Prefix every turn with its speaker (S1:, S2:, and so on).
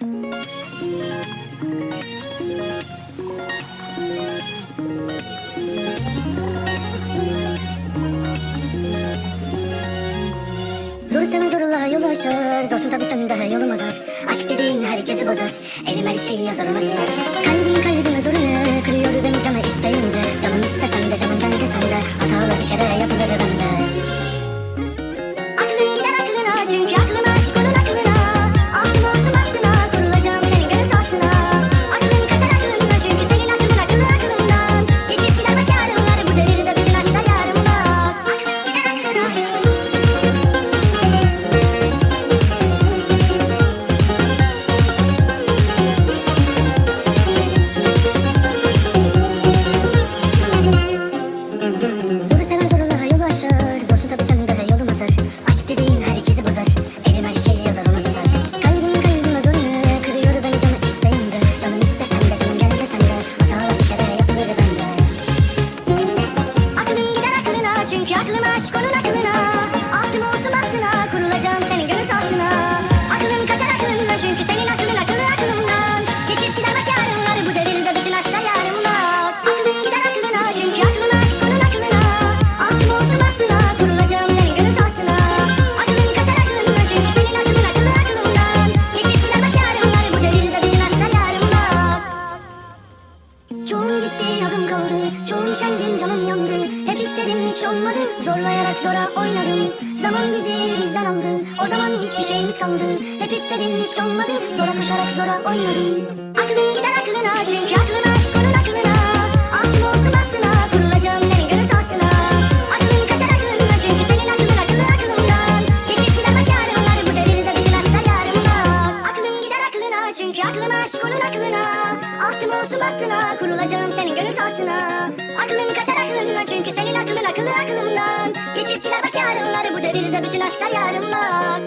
S1: Dursana durula yol aşar. Dostun tabi sen daha yolum azar. Aşk dediğin herkesi bozar. Elim her şeyi yazar ona Kalbim kalbime zorunu Kırıyor beni canı isteği aklına aşk onun aklına. Aklım olsun aklına kurulacağım. Birden canım yandı. Hep istedim hiç olmadı. Zorlayarak zora oynadım. Zaman bizi bizden aldı. O zaman hiçbir şeyimiz kaldı Hep istedim hiç olmadı. Zora koşarak zora oynadım. Aklım gider aklına. Çünkü aklına Çünkü aklıma aşk onun aklına. Ahtım olsun bahtına Kurulacağım senin gönül tahtına Aklım Sebebi de bütün aşklar yarım bak.